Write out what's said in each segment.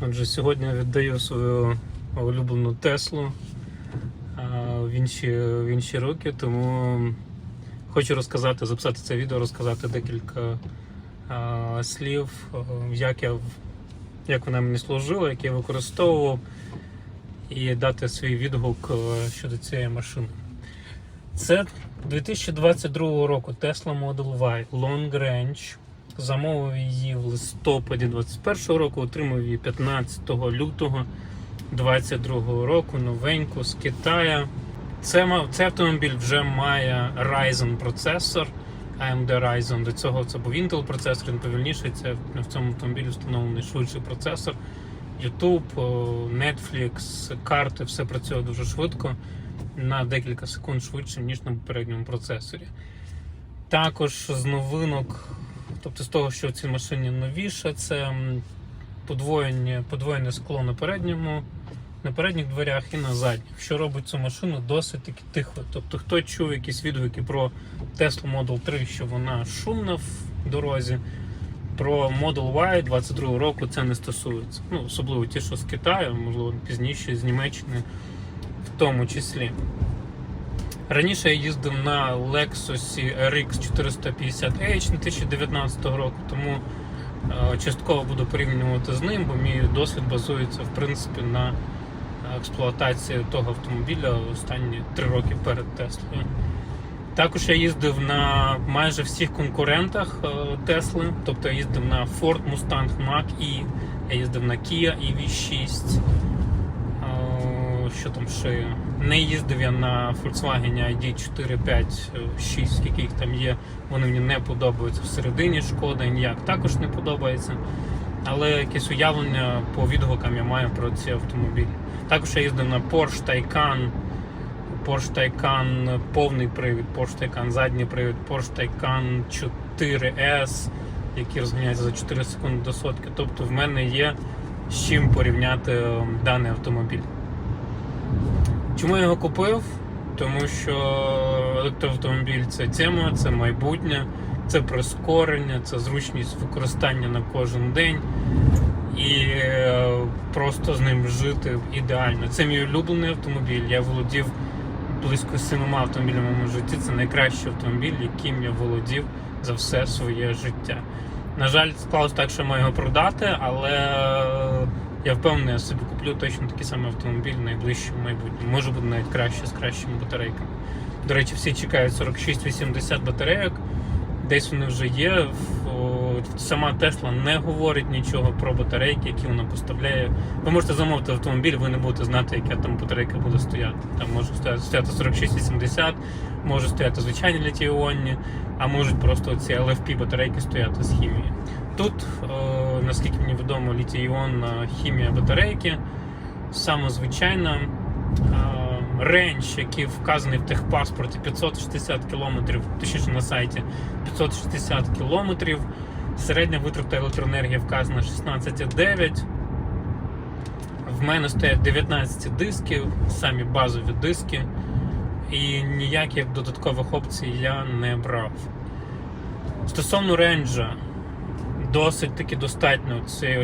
Отже, сьогодні віддаю свою улюблену Теслу в інші, в інші руки, тому хочу розказати, записати це відео, розказати декілька слів, як, я, як вона мені служила, як я використовував, і дати свій відгук щодо цієї машини. Це 2022 року Tesla Model Y Long Range. Замовив її в листопаді 21 року, отримав її 15 лютого 22 року, новеньку з Китая. Це, цей автомобіль вже має Ryzen процесор, AMD Ryzen. До цього це був Intel процесор, він повільніший. Це в цьому автомобілі встановлений швидший процесор. YouTube, Netflix, карти, все працює дуже швидко, на декілька секунд швидше, ніж на попередньому процесорі. Також з новинок, тобто з того, що в цій машині новіше, це подвоєння, подвоєне скло на передньому, на передніх дверях і на задніх, що робить цю машину досить таки тихою. Тобто, хто чув якісь відгуки про Tesla Model 3, що вона шумна в дорозі, про Model Y 22 року це не стосується. Ну, особливо ті, що з Китаю, можливо, пізніше з Німеччини в тому числі. Раніше я їздив на Lexus RX 450H 2019 року, тому е, частково буду порівнювати з ним, бо мій досвід базується в принципі на експлуатації того автомобіля останні три роки перед Теслою. Також я їздив на майже всіх конкурентах е, Тесли, тобто я їздив на Ford Mustang Mach-E, я їздив на Kia EV6. Е, Що там ще? є? Не їздив я на Volkswagen ID 4, 5, 6, скільки їх там є. Вони мені не подобаються всередині. Шкода ніяк також не подобається. Але якесь уявлення по відгукам я маю про ці автомобілі. Також я їздив на Porsche Taycan, Porsche Taycan повний привід, Porsche Taycan задній привід, Porsche Taycan 4S, який розганяється за 4 секунди до сотки. Тобто в мене є з чим порівняти е, даний автомобіль. Чому я його купив? Тому що електроавтомобіль це тема, це майбутнє, це прискорення, це зручність використання на кожен день і е, просто з ним жити ідеально. Це мій улюблений автомобіль. Я володів близько сімома автомобілями в моєму житті. Це найкращий автомобіль, яким я володів за все своє життя. На жаль, склалось так, що маю його продати, але я впевнений, я собі куплю точно такий самий автомобіль в найближчому майбутньому. Може бути навіть краще з кращими батарейками. До речі, всі чекають 46-80 батарейок. Десь вони вже є. Сама Тесла не говорить нічого про батарейки, які вона поставляє. Ви можете замовити автомобіль, ви не будете знати, яка там батарейка буде стояти. Там може стояти, стояти 46-80, може стояти звичайні літій-іонні, а можуть просто ці LFP батарейки стояти з хімії. Тут, е, наскільки мені відомо, літій-іонна хімія батарейки, саме звичайна. Е, Рейндж, який вказаний в техпаспорті 560 км, точніше на сайті 560 км. Середня витрата електроенергії вказана 16,9. В мене стоять 19 дисків, самі базові диски, і ніяких додаткових опцій я не брав. Стосовно ренджа, досить таки достатньо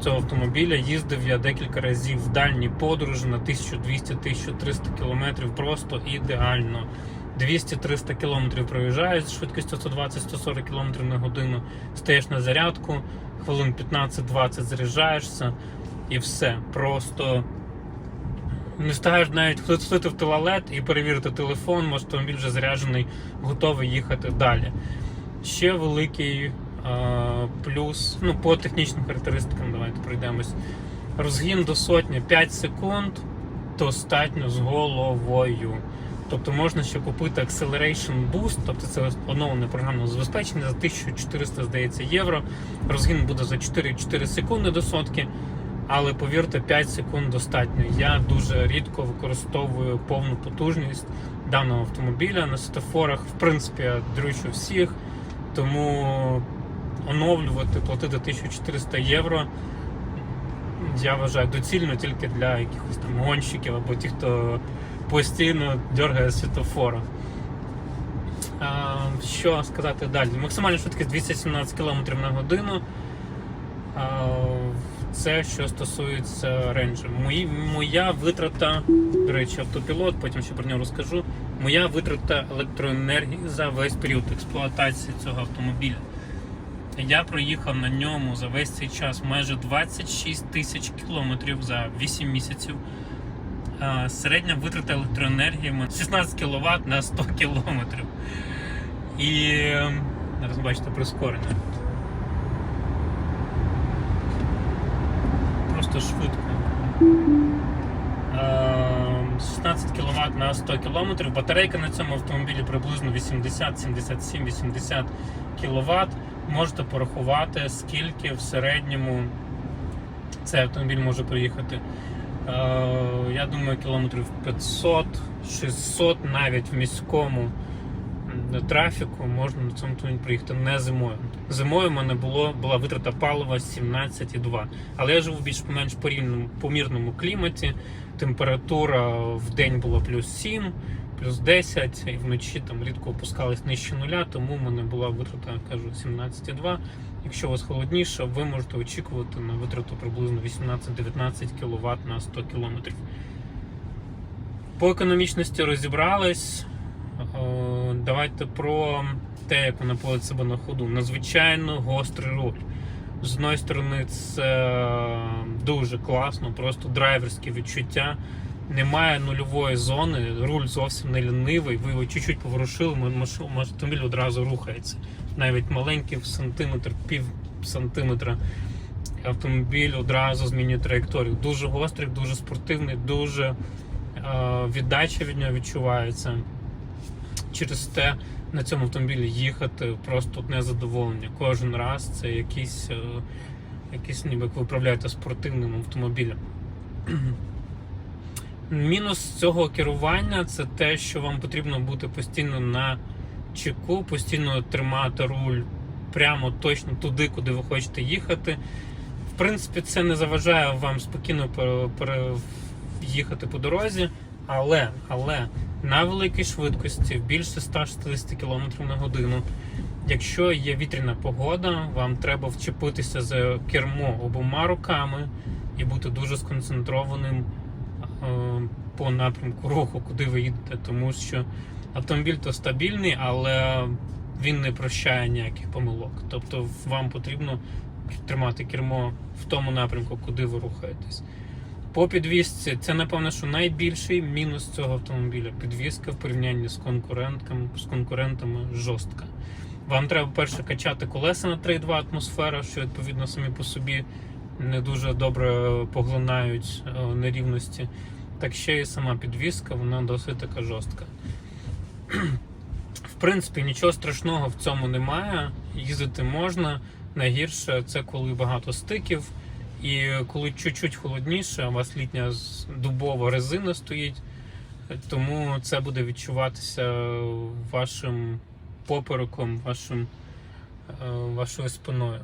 цього, автомобіля. Їздив я декілька разів в дальні подорожі на 1200-1300 км просто ідеально. 200-300 км проїжджаєш з швидкістю 120-140 км на годину, стаєш на зарядку, хвилин 15-20 заряджаєшся і все. Просто не встигаєш навіть сходити в туалет і перевірити телефон, автомобіль вже заряджений, готовий їхати далі. Ще великий плюс, ну по технічним характеристикам, давайте пройдемось. Розгін до сотні 5 секунд достатньо з головою. Тобто можна ще купити Acceleration Boost, тобто це оновлене програмне забезпечення за 1400, здається, євро. Розгін буде за 4-4 секунди до сотки. Але повірте, 5 секунд достатньо. Я дуже рідко використовую повну потужність даного автомобіля на світофорах. В принципі, я дрючу всіх, тому оновлювати, платити 1400 євро. Я вважаю доцільно тільки для якихось там гонщиків або тих, хто постійно дергає світофора. Що сказати далі? Максимальна швидкість 217 км на годину. Це що стосується рейнджа. Мої, моя витрата, до речі, автопілот, потім ще про нього розкажу. Моя витрата електроенергії за весь період експлуатації цього автомобіля. Я проїхав на ньому за весь цей час майже 26 тисяч кілометрів за 8 місяців. Середня витрата електроенергії 16 кВт на 100 кілометрів. І ем, зараз бачите прискорення. Просто швидко. Ем, 16 кВт на 100 км. Батарейка на цьому автомобілі приблизно 80, 77, 80 кВт. Можете порахувати, скільки в середньому цей автомобіль може проїхати. Е, Я думаю, кілометрів 500, 600 навіть в міському трафіку можна на цьому автомобілі приїхати не зимою. Зимою в мене було, була витрата палива 17,2. Але я живу в більш-менш порівняному помірному кліматі. Температура в день була плюс 7, плюс 10, і вночі там рідко опускались нижче нуля, тому в мене була витрата, кажу, 17,2. Якщо у вас холодніше, ви можете очікувати на витрату приблизно 18-19 кВт на 100 км. По економічності розібрались. Е, Давайте про те, як вона поводить себе на ходу. Надзвичайно гострий руль. З одної сторони, це дуже класно, просто драйверське відчуття. Немає нульової зони, руль зовсім не лінивий. Ви його чуть-чуть поворушили, автомобіль одразу рухається. Навіть маленький сантиметр, пів сантиметра автомобіль одразу змінює траєкторію. Дуже гострий, дуже спортивний, дуже е, віддача від нього відчувається. Через те на цьому автомобілі їхати просто незадоволення. Кожен раз це якийсь, е, якийсь ніби як ви управляєте спортивним автомобілем. Мінус цього керування це те, що вам потрібно бути постійно на чеку, постійно тримати руль прямо точно туди, куди ви хочете їхати. В принципі, це не заважає вам спокійно їхати по дорозі, але, але на великій швидкості, більше 160 км на годину. Якщо є вітряна погода, вам треба вчепитися за кермо обома руками і бути дуже сконцентрованим по напрямку руху, куди ви їдете, тому що автомобіль то стабільний, але він не прощає ніяких помилок. Тобто вам потрібно тримати кермо в тому напрямку, куди ви рухаєтесь. По підвісці це напевно, що найбільший мінус цього автомобіля. Підвізка в порівнянні з конкурентками, з конкурентами жорстка. Вам треба перше качати колеса на 3,2 атмосфера, що відповідно самі по собі не дуже добре поглинають е, нерівності. Так ще і сама підвізка, вона досить така жорстка. В принципі, нічого страшного в цьому немає. Їздити можна. Найгірше це коли багато стиків. І коли чуть-чуть холодніше, у вас літня дубова резина стоїть, тому це буде відчуватися вашим попереком, вашим, е, вашою спиною.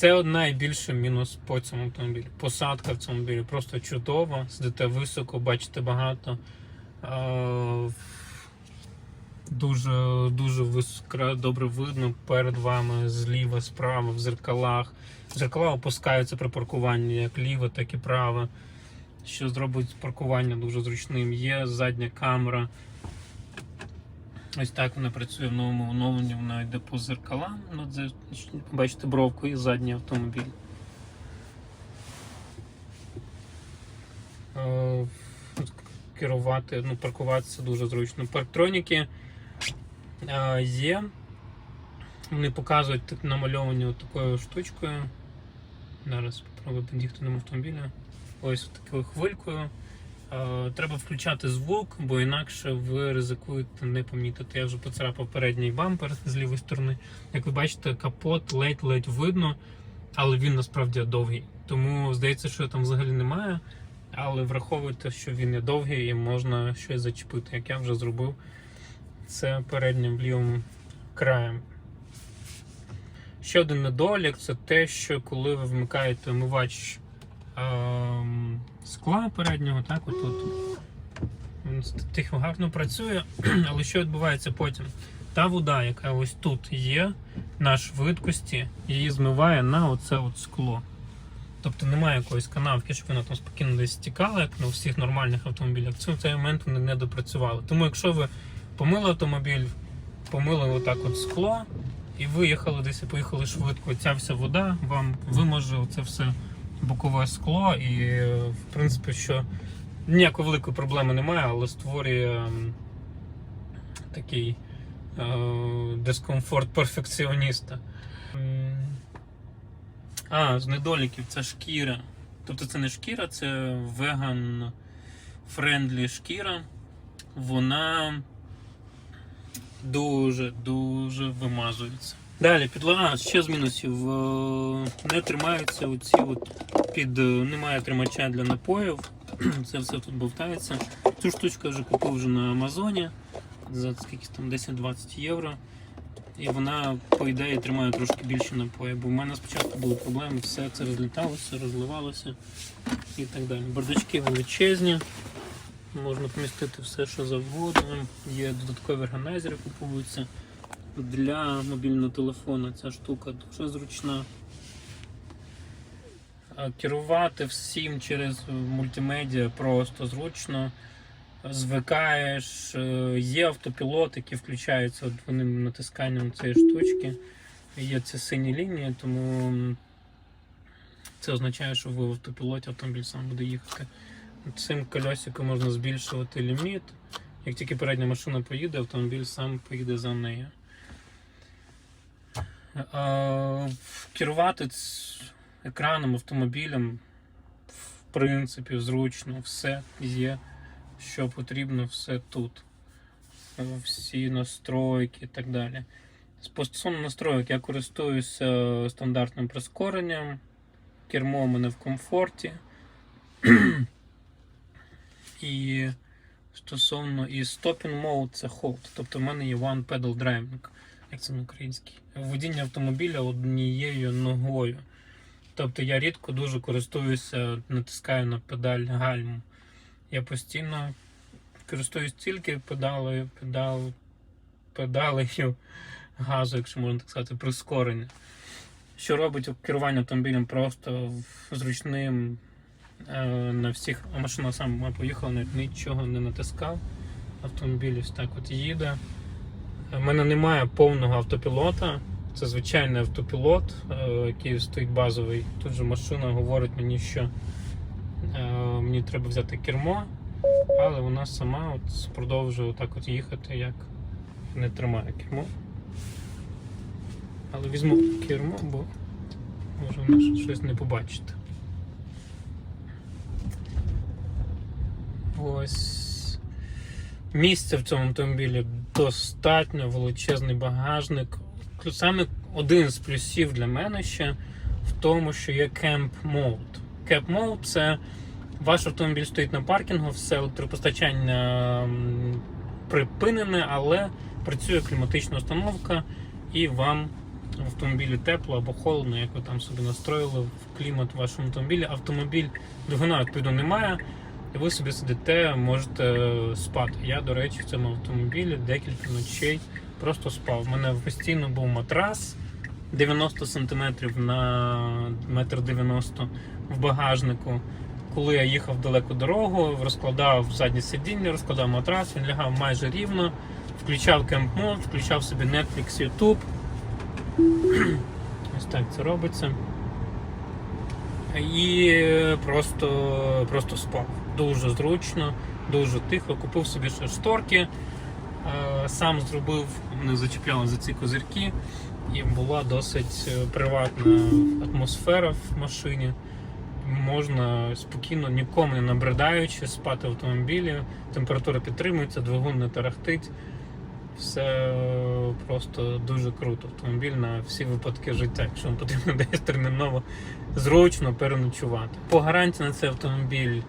Це найбільший мінус по цьому автомобілі. Посадка в цьому автомобілі просто чудова, сидите високо, бачите багато. Дуже дуже високо, добре видно перед вами зліва, справа, в зеркалах. Зеркала опускаються при паркуванні як ліве, так і праве, що зробить паркування дуже зручним. Є задня камера. Ось так вона працює в новому оновленні, вона йде по зеркалам. Ну, це, бачите бровку і задній автомобіль. Е, Керувати, ну, паркуватися дуже зручно. Парктроніки е, є. Вони показують так намальовані такою штучкою. Зараз спробую під'їхати до автомобіля. Ось такою хвилькою. Е, Треба включати звук, бо інакше ви ризикуєте не помітити. Я вже поцарапав передній бампер з лівої сторони. Як ви бачите, капот ледь-ледь видно, але він насправді довгий. Тому здається, що там взагалі немає. Але враховуйте, що він є довгий і можна щось зачепити, як я вже зробив. Це переднім лівим краєм. Ще один недолік це те, що коли ви вмикаєте омивач ем, скла переднього, так, отут. Він тихо гарно працює, але що відбувається потім? та вода, яка ось тут є, на швидкості, її змиває на оце от скло. Тобто немає якоїсь канавки, щоб вона там спокійно десь стікала, як на всіх нормальних автомобілях. В цей момент вони не допрацювали. Тому якщо ви помили автомобіль, помили отак от скло і виїхали десь і поїхали швидко, ця вся вода вам виможе це все бокове скло, і в принципі, що ніякої великої проблеми немає, але створює такий е, дискомфорт перфекціоніста. А, з недоліків це шкіра. Тобто це не шкіра, це веган френдлі шкіра. Вона дуже дуже вимазується. Далі підлога ще з мінусів. е, Не тримаються оці от під е, немає тримача для напоїв. Це все тут болтається. Цю штучку я вже купив вже на Амазоні за скільки там 10-20 євро. І вона, по ідеї, тримає трошки більше напої. Бо в мене спочатку були проблеми, все це розліталося, розливалося і так далі. Бардачки величезні, можна помістити все, що завгодно. Є додаткові органайзери, купуються для мобільного телефону. Ця штука дуже зручна. Керувати всім через мультимедіа просто зручно. Звикаєш, е, є автопілот, який включається от натисканням цієї штучки. Є ці сині лінії, тому це означає, що ви в автопілоті автомобіль сам буде їхати. Цим колесиком можна збільшувати ліміт. Як тільки передня машина поїде, автомобіль сам поїде за нею. Керувати екраном, автомобілем, в принципі, зручно, все є, що потрібно, все тут. Е, Всі настройки і так далі. Стосовно настроїк я користуюся стандартним прискоренням. Кермо у мене в комфорті. і стосовно і stopping mode це hold. Тобто в мене є one pedal driving, як це на українській. Водіння автомобіля однією ногою. Тобто я рідко дуже користуюся, натискаю на педаль гальму. Я постійно користуюсь тільки педалею, педал, педалею газу, якщо можна так сказати, прискорення. Що робить керування автомобілем просто зручним е, на всіх. А машина сама поїхала, навіть нічого не натискав. Автомобіль ось так от їде. У мене немає повного автопілота. Це звичайний автопілот, е, який стоїть базовий. Тут же машина говорить мені, що е, мені треба взяти кермо, але вона сама от продовжує отак от їхати, як не тримає кермо. Але візьму кермо, бо може вона щось не побачити. Ось місця в цьому автомобілі достатньо, величезний багажник. Саме один з плюсів для мене ще в тому, що є Camp Mode. Camp Mode це ваш автомобіль стоїть на паркінгу, все електропостачання припинене, але працює кліматична установка, і вам в автомобілі тепло або холодно, як ви там собі настроїли в клімат в вашому автомобілі. Автомобіль двигуна відповідно немає. І ви собі сидите, можете спати. Я, до речі, в цьому автомобілі декілька ночей просто спав. У мене постійно був матрас 90 см на 1,90 м в багажнику. Коли я їхав далеку дорогу, розкладав заднє сидіння, розкладав матрас, він лягав майже рівно, включав Camp Mode, включав собі Netflix, YouTube. Ось так це робиться. І просто, просто спав. Дуже зручно, дуже тихо. Купив собі ще шторки, е, сам зробив, не зачіпляли за ці козирки, і була досить е, приватна атмосфера в машині. Можна спокійно, нікому не набридаючи, спати в автомобілі, температура підтримується, двигун не тарахтить. Все е, просто дуже круто. Автомобіль на всі випадки життя, якщо вам потрібно десь терміново зручно переночувати. По гарантії на цей автомобіль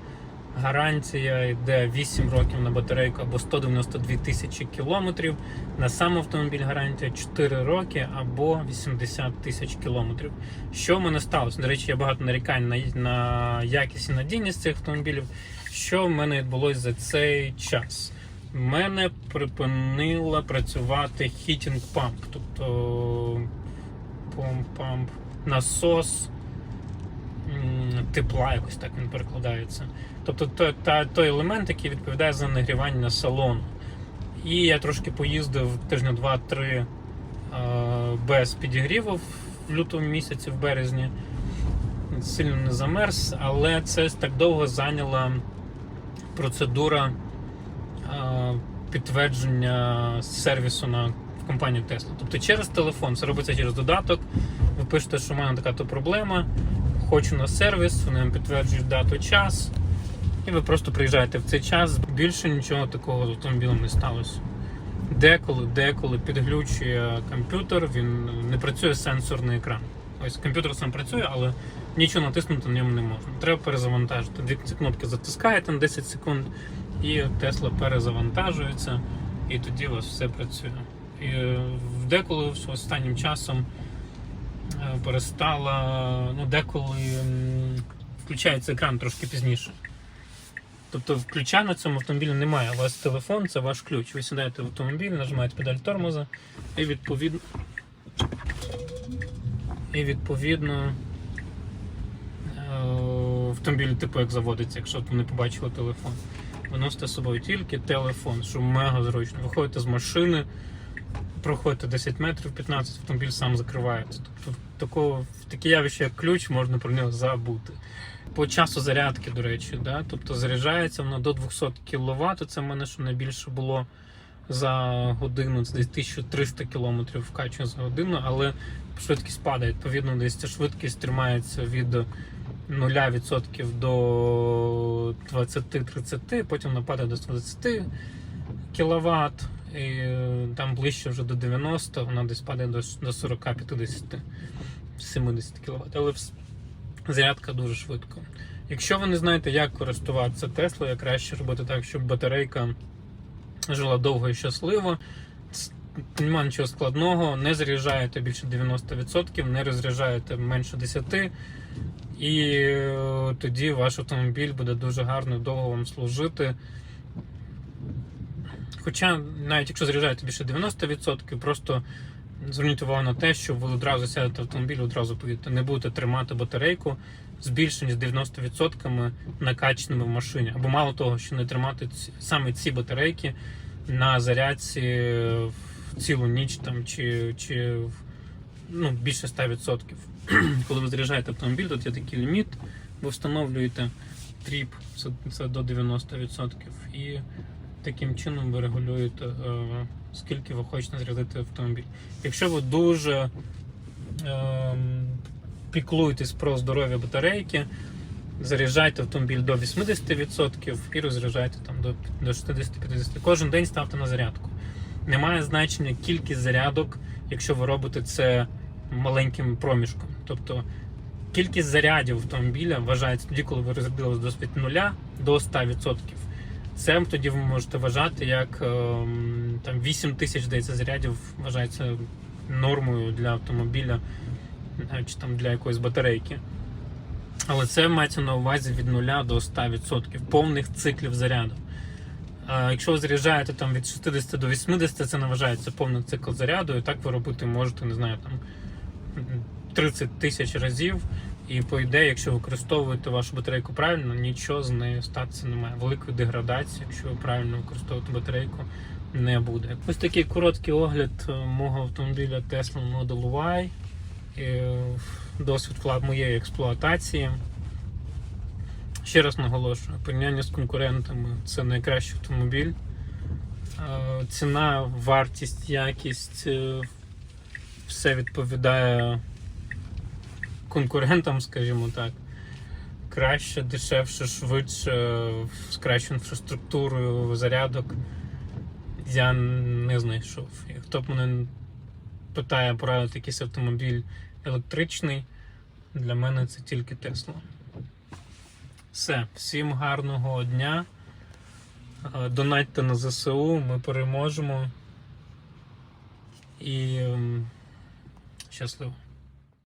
гарантія йде 8 років на батарейку або 192 тисячі кілометрів. На сам автомобіль гарантія 4 роки або 80 тисяч кілометрів. Що в мене сталося? До речі, є багато нарікань на, на якість і надійність цих автомобілів. Що в мене відбулося за цей час? в мене припинила працювати heating pump, тобто помп-памп, насос тепла, якось так він перекладається. Тобто той, та, той елемент, який відповідає за нагрівання салону. І я трошки поїздив тижня два-три е, без підігріву в лютому місяці, в березні. Сильно не замерз, але це так довго зайняла процедура е, підтвердження сервісу на компанію Tesla. Тобто через телефон, це робиться через додаток. Ви пишете, що в мене така то проблема, хочу на сервіс, вони підтверджують дату, час. І ви просто приїжджаєте в цей час. Більше нічого такого з автомобілем не сталося. Деколи, деколи підглючує комп'ютер, він не працює сенсорний екран. Ось комп'ютер сам працює, але нічого натиснути на ньому не можна. Треба перезавантажити. Дві ці кнопки затискаєте на 10 секунд, і Тесла перезавантажується, і тоді у вас все працює. І е, деколи останнім часом е, перестала, ну деколи включається екран трошки пізніше. Тобто ключа на цьому автомобілі немає. У вас телефон це ваш ключ. Ви сідаєте в автомобіль, нажимаєте педаль тормоза і відповідно. І відповідно е, автомобіль типу як заводиться, якщо ви не побачили телефон. Ви носите з собою тільки телефон, що мега зручно. Виходите з машини, проходите 10 метрів, 15, автомобіль сам закривається. Тобто такого, таке явище, як ключ, можна про нього забути. По часу зарядки, до речі, да? тобто заряджається воно до 200 кВт. Це в мене що найбільше було за годину, це десь 1300 км вкачує за годину, але швидкість падає. Відповідно, десь ця швидкість тримається від 0% до 20-30, потім вона падає до 120 кВт, і е, там ближче вже до 90, вона десь падає до 40-50, 70 кВт. Але зарядка дуже швидко. Якщо ви не знаєте, як користуватися Теслою, краще робити так, щоб батарейка жила довго і щасливо. Нема нічого складного, не заряджаєте більше 90%, не розряджаєте менше 10%, і е, тоді ваш автомобіль буде дуже гарно довго вам служити. Хоча, навіть якщо заряджаєте більше 90%, просто зверніть увагу на те, що ви одразу сядете в автомобіль, одразу поїдете. Не будете тримати батарейку з більше ніж 90% накачаними в машині. Або мало того, що не тримати саме ці батарейки на зарядці в цілу ніч там, чи, чи ну, більше 100%. Коли ви заряджаєте автомобіль, тут є такий ліміт, ви встановлюєте тріп, це до 90%. І таким чином ви регулюєте, е, скільки ви хочете зарядити автомобіль. Якщо ви дуже ем, піклуєтесь про здоров'я батарейки, заряджайте автомобіль до 80% і розряджайте там до, до 60-50%. Кожен день ставте на зарядку. Немає значення кількість зарядок, якщо ви робите це маленьким проміжком. Тобто кількість зарядів автомобіля вважається тоді, коли ви розрядили з досить нуля до 100%. Це тоді ви можете вважати як ем, там 8 тисяч здається, зарядів вважається нормою для автомобіля чи там для якоїсь батарейки. Але це мається на увазі від 0 до 100% повних циклів заряду. Якщо ви заряджаєте там від 60 до 80, це не вважається повний цикл заряду, і так ви робити можете, не знаю, там 30 тисяч разів. І по ідеї, якщо використовуєте вашу батарейку правильно, нічого з нею статися немає. Великої деградації, якщо ви правильно використовуєте батарейку, не буде. Ось такий короткий огляд е, мого автомобіля Tesla Model Y. Е, Досвід моєї експлуатації. Ще раз наголошую, порівняння з конкурентами це найкращий автомобіль. Е, Ціна, вартість, якість все відповідає конкурентам, скажімо так. Краще, дешевше, швидше, з кращою інфраструктурою зарядок я не знайшов. І хто б мене питає порадити якийсь автомобіль електричний, для мене це тільки Тесла. Все, всім гарного дня. Е, Донатьте на ЗСУ, ми переможемо. І щасливо.